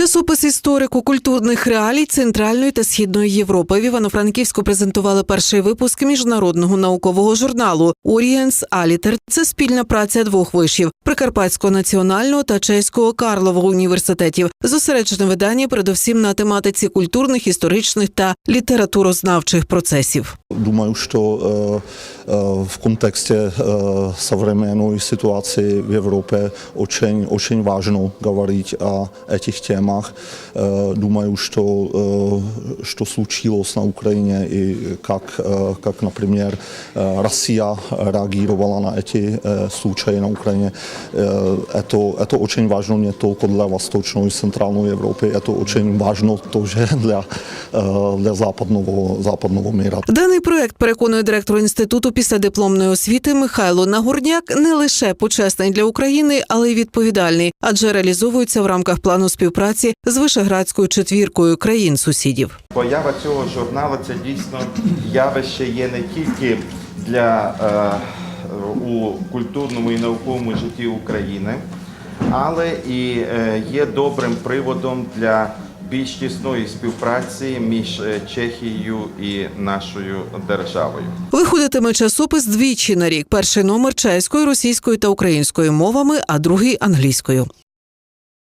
Часопис історико-культурних реалій Центральної та Східної Європи в Івано-Франківську презентували перший випуск міжнародного наукового журналу Орієнс Алітер. Це спільна праця двох вишів Прикарпатського національного та чеського Карлового університетів. Зосереджене видання передовсім на тематиці культурних, історичних та літературознавчих процесів. Думаю, что э, э, в контексте э, современной ситуации в Европе очень, очень важно говорить о этих темах. Э, думаю, что, э, что случилось на Украине и как, э, как например, э, Россия реагировала на эти э, случаи на Украине. Э, это, это очень важно не только для Восточной и Центральной Европы, это очень важно тоже для, э, для западного, западного мира. Даний проект переконує директор інституту післядипломної освіти Михайло Нагорняк не лише почесний для України, але й відповідальний, адже реалізовується в рамках плану співпраці з Вишеградською четвіркою країн сусідів. Поява цього журналу це дійсно явище є не тільки для е, у культурному і науковому житті України, але і е, є добрим приводом для більш тісної співпраці між е, Чехією і нашою державою. Виходитиме часопис двічі на рік. Перший номер чеською, російською та українською мовами, а другий англійською.